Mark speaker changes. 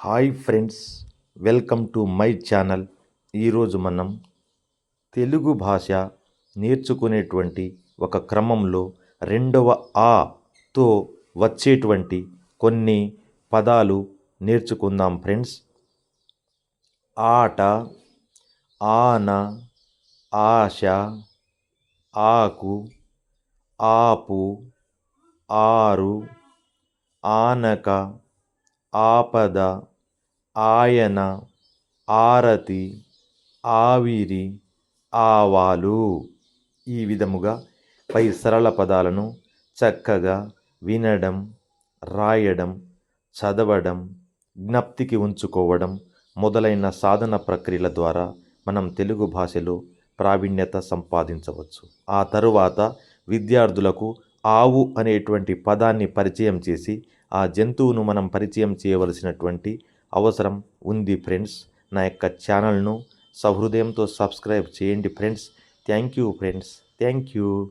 Speaker 1: Hi friends welcome to my channel. ఈరోజు మనం తెలుగు భాష నేర్చుకునేటువంటి ఒక క్రమంలో రెండవ ఆతో వచ్చేటువంటి కొన్ని పదాలు నేర్చుకుందాం ఫ్రెండ్స్. ఆట ఆన ఆశ ఆకు ఆపు ఆరు ఆనక ఆపద ఆయన ఆరతి ఆవిరి ఆవాలు. ఈ విధముగా పై సరళ పదాలను చక్కగా వినడం రాయడం చదవడం జ్ఞప్తికి ఉంచుకోవడం మొదలైన సాధన ప్రక్రియల ద్వారా మనం తెలుగు భాషలో ప్రావీణ్యత సంపాదించవచ్చు. ఆ తరువాత విద్యార్థులకు ఆవు అనేటువంటి పదాన్ని పరిచయం చేసి ఆ జంతువును మనం పరిచయం చేయవలసినటువంటి అవసరం ఉంది ఫ్రెండ్స్. నా యొక్క ఛానల్ను సహృదయంతో సబ్స్క్రైబ్ చేయండి friends. Thank you friends. Thank you.